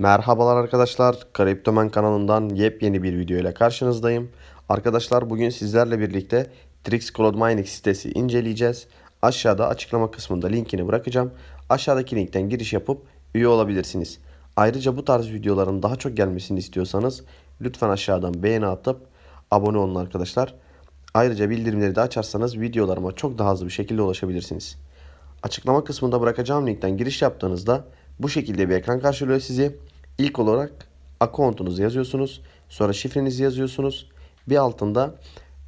Merhabalar arkadaşlar. Kriptomen kanalından yepyeni bir video ile karşınızdayım. Arkadaşlar bugün sizlerle birlikte Trix Cloud Mining sitesi inceleyeceğiz. Aşağıda açıklama kısmında linkini bırakacağım. Aşağıdaki linkten giriş yapıp üye olabilirsiniz. Ayrıca bu tarz videoların daha çok gelmesini istiyorsanız lütfen aşağıdan beğeni atıp abone olun arkadaşlar. Ayrıca bildirimleri de açarsanız videolarıma çok daha hızlı bir şekilde ulaşabilirsiniz. Açıklama kısmında bırakacağım linkten giriş yaptığınızda bu şekilde bir ekran karşılıyor sizi. İlk olarak akontunuzu yazıyorsunuz. Sonra şifrenizi yazıyorsunuz. Bir altında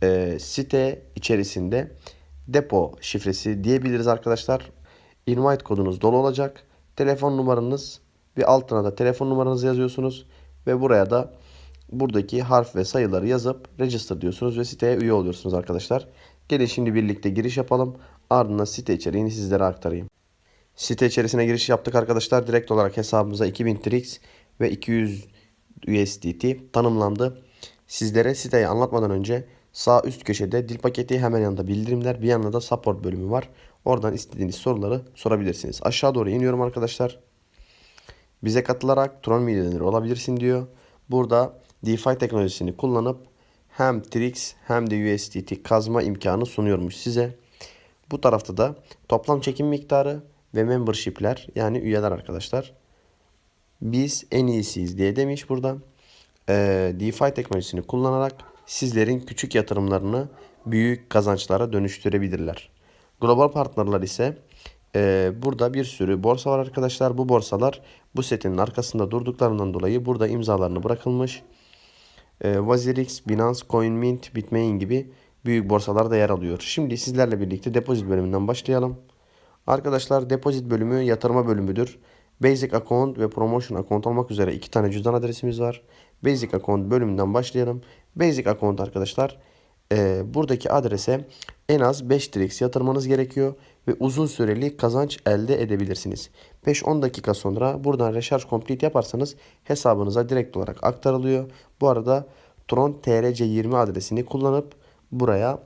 e, site içerisinde depo şifresi diyebiliriz arkadaşlar. Invite kodunuz dolu olacak. Telefon numaranız bir altına da telefon numaranızı yazıyorsunuz. Ve buraya da buradaki harf ve sayıları yazıp register diyorsunuz ve siteye üye oluyorsunuz arkadaşlar. Gelin şimdi birlikte giriş yapalım. Ardından site içeriğini sizlere aktarayım. Site içerisine giriş yaptık arkadaşlar. Direkt olarak hesabımıza 2000 Trix ve 200 USDT tanımlandı. Sizlere siteyi anlatmadan önce sağ üst köşede dil paketi hemen yanında bildirimler bir yanında da support bölümü var. Oradan istediğiniz soruları sorabilirsiniz. Aşağı doğru iniyorum arkadaşlar. Bize katılarak Tron milyoner olabilirsin diyor. Burada DeFi teknolojisini kullanıp hem Trix hem de USDT kazma imkanı sunuyormuş size. Bu tarafta da toplam çekim miktarı ve membershipler yani üyeler arkadaşlar. Biz en iyisiyiz diye demiş burada. Ee, DeFi teknolojisini kullanarak sizlerin küçük yatırımlarını büyük kazançlara dönüştürebilirler. Global partnerler ise e, burada bir sürü borsa var arkadaşlar. Bu borsalar bu setin arkasında durduklarından dolayı burada imzalarını bırakılmış. E, Vazirix, Binance, CoinMint, Bitmain gibi büyük borsalar da yer alıyor. Şimdi sizlerle birlikte depozit bölümünden başlayalım. Arkadaşlar depozit bölümü yatırma bölümüdür. Basic account ve promotion account olmak üzere iki tane cüzdan adresimiz var. Basic account bölümünden başlayalım. Basic account arkadaşlar e, buradaki adrese en az 5 trix yatırmanız gerekiyor ve uzun süreli kazanç elde edebilirsiniz. 5-10 dakika sonra buradan recharge complete yaparsanız hesabınıza direkt olarak aktarılıyor. Bu arada Tron TRC20 adresini kullanıp buraya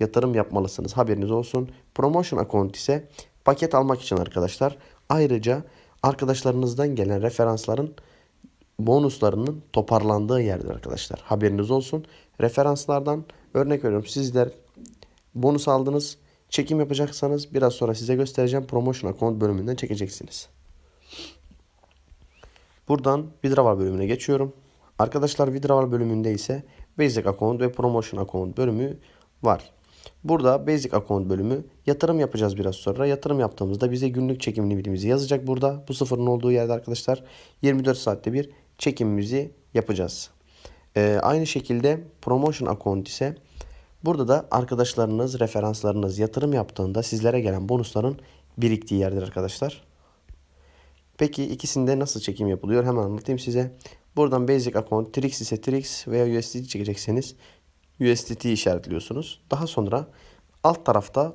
yatırım yapmalısınız. Haberiniz olsun. Promotion account ise paket almak için arkadaşlar. Ayrıca arkadaşlarınızdan gelen referansların bonuslarının toparlandığı yerdir arkadaşlar. Haberiniz olsun. Referanslardan örnek veriyorum sizler bonus aldınız. Çekim yapacaksanız biraz sonra size göstereceğim. Promotion account bölümünden çekeceksiniz. Buradan withdrawal bölümüne geçiyorum. Arkadaşlar withdrawal bölümünde ise basic account ve promotion account bölümü var. Burada basic account bölümü yatırım yapacağız biraz sonra. Yatırım yaptığımızda bize günlük çekim limitimizi yazacak burada. Bu sıfırın olduğu yerde arkadaşlar 24 saatte bir çekimimizi yapacağız. Ee, aynı şekilde promotion account ise burada da arkadaşlarınız, referanslarınız yatırım yaptığında sizlere gelen bonusların biriktiği yerdir arkadaşlar. Peki ikisinde nasıl çekim yapılıyor hemen anlatayım size. Buradan basic account Trix ise Trix veya USDT çekecekseniz USDT işaretliyorsunuz. Daha sonra alt tarafta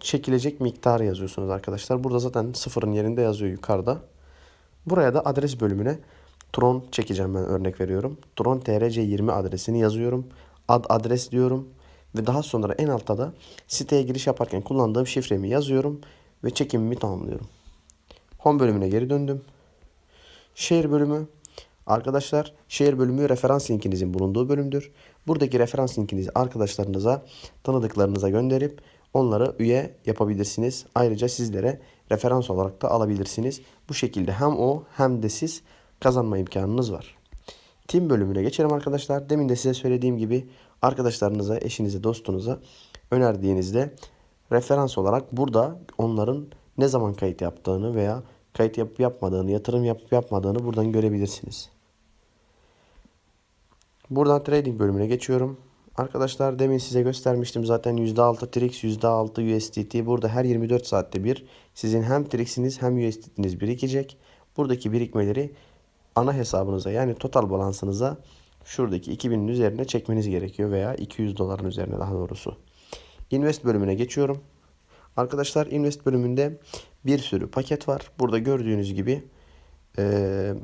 çekilecek miktarı yazıyorsunuz arkadaşlar. Burada zaten sıfırın yerinde yazıyor yukarıda. Buraya da adres bölümüne Tron çekeceğim ben örnek veriyorum. Tron TRC20 adresini yazıyorum. Ad adres diyorum. Ve daha sonra en altta da siteye giriş yaparken kullandığım şifremi yazıyorum. Ve çekimimi tamamlıyorum. Home bölümüne geri döndüm. Share bölümü. Arkadaşlar share bölümü referans linkinizin bulunduğu bölümdür. Buradaki referans linkinizi arkadaşlarınıza, tanıdıklarınıza gönderip onları üye yapabilirsiniz. Ayrıca sizlere referans olarak da alabilirsiniz. Bu şekilde hem o hem de siz kazanma imkanınız var. Team bölümüne geçelim arkadaşlar. Demin de size söylediğim gibi arkadaşlarınıza, eşinize, dostunuza önerdiğinizde referans olarak burada onların ne zaman kayıt yaptığını veya kayıt yapıp yapmadığını, yatırım yapıp yapmadığını buradan görebilirsiniz. Buradan trading bölümüne geçiyorum. Arkadaşlar demin size göstermiştim zaten %6 Trix, %6 USDT. Burada her 24 saatte bir sizin hem Trix'iniz hem USDT'niz birikecek. Buradaki birikmeleri ana hesabınıza yani total balansınıza şuradaki 2000'in üzerine çekmeniz gerekiyor veya 200 doların üzerine daha doğrusu. Invest bölümüne geçiyorum. Arkadaşlar invest bölümünde bir sürü paket var. Burada gördüğünüz gibi e,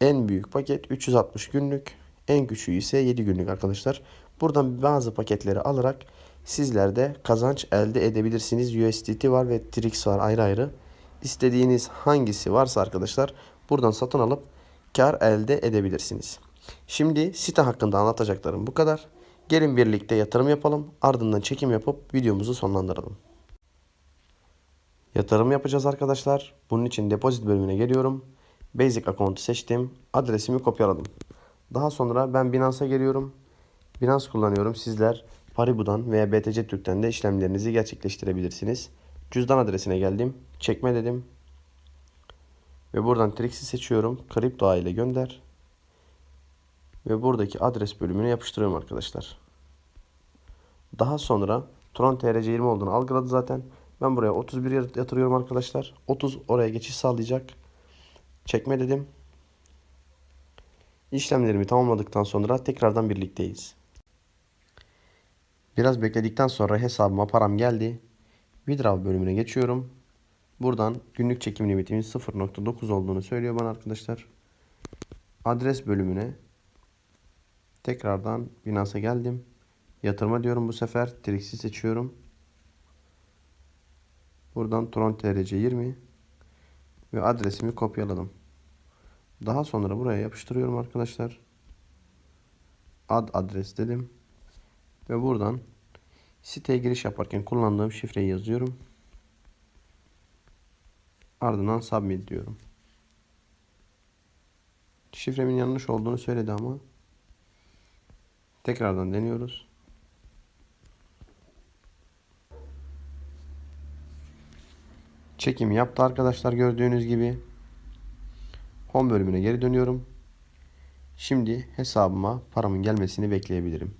en büyük paket 360 günlük. En küçüğü ise 7 günlük arkadaşlar. Buradan bazı paketleri alarak sizler de kazanç elde edebilirsiniz. USDT var ve Trix var ayrı ayrı. İstediğiniz hangisi varsa arkadaşlar buradan satın alıp kar elde edebilirsiniz. Şimdi site hakkında anlatacaklarım bu kadar. Gelin birlikte yatırım yapalım. Ardından çekim yapıp videomuzu sonlandıralım. Yatırım yapacağız arkadaşlar. Bunun için depozit bölümüne geliyorum. Basic account'u seçtim. Adresimi kopyaladım. Daha sonra ben Binance'a geliyorum. Binance kullanıyorum. Sizler Paribu'dan veya BTC Türk'ten de işlemlerinizi gerçekleştirebilirsiniz. Cüzdan adresine geldim. Çekme dedim. Ve buradan Trix'i seçiyorum. Kripto aile gönder. Ve buradaki adres bölümüne yapıştırıyorum arkadaşlar. Daha sonra Tron TRC20 olduğunu algıladı zaten. Ben buraya 31 yatırıyorum arkadaşlar. 30 oraya geçiş sağlayacak. Çekme dedim. İşlemlerimi tamamladıktan sonra tekrardan birlikteyiz. Biraz bekledikten sonra hesabıma param geldi. Withdraw bölümüne geçiyorum. Buradan günlük çekim limitimin 0.9 olduğunu söylüyor bana arkadaşlar. Adres bölümüne tekrardan Binance'a geldim. Yatırma diyorum bu sefer. Trix'i seçiyorum. Buradan Tron TRC 20 ve adresimi kopyaladım. Daha sonra buraya yapıştırıyorum arkadaşlar. Ad adres dedim. Ve buradan siteye giriş yaparken kullandığım şifreyi yazıyorum. Ardından submit diyorum. Şifremin yanlış olduğunu söyledi ama tekrardan deniyoruz. Çekim yaptı arkadaşlar gördüğünüz gibi. Home bölümüne geri dönüyorum. Şimdi hesabıma paramın gelmesini bekleyebilirim.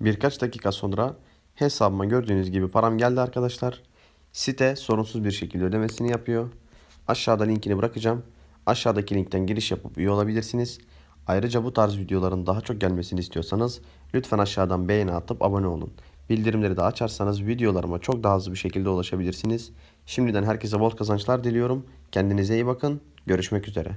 Birkaç dakika sonra hesabıma gördüğünüz gibi param geldi arkadaşlar. Site sorunsuz bir şekilde ödemesini yapıyor. Aşağıda linkini bırakacağım. Aşağıdaki linkten giriş yapıp üye olabilirsiniz. Ayrıca bu tarz videoların daha çok gelmesini istiyorsanız lütfen aşağıdan beğeni atıp abone olun. Bildirimleri de açarsanız videolarıma çok daha hızlı bir şekilde ulaşabilirsiniz. Şimdiden herkese bol kazançlar diliyorum. Kendinize iyi bakın. Görüşmek üzere.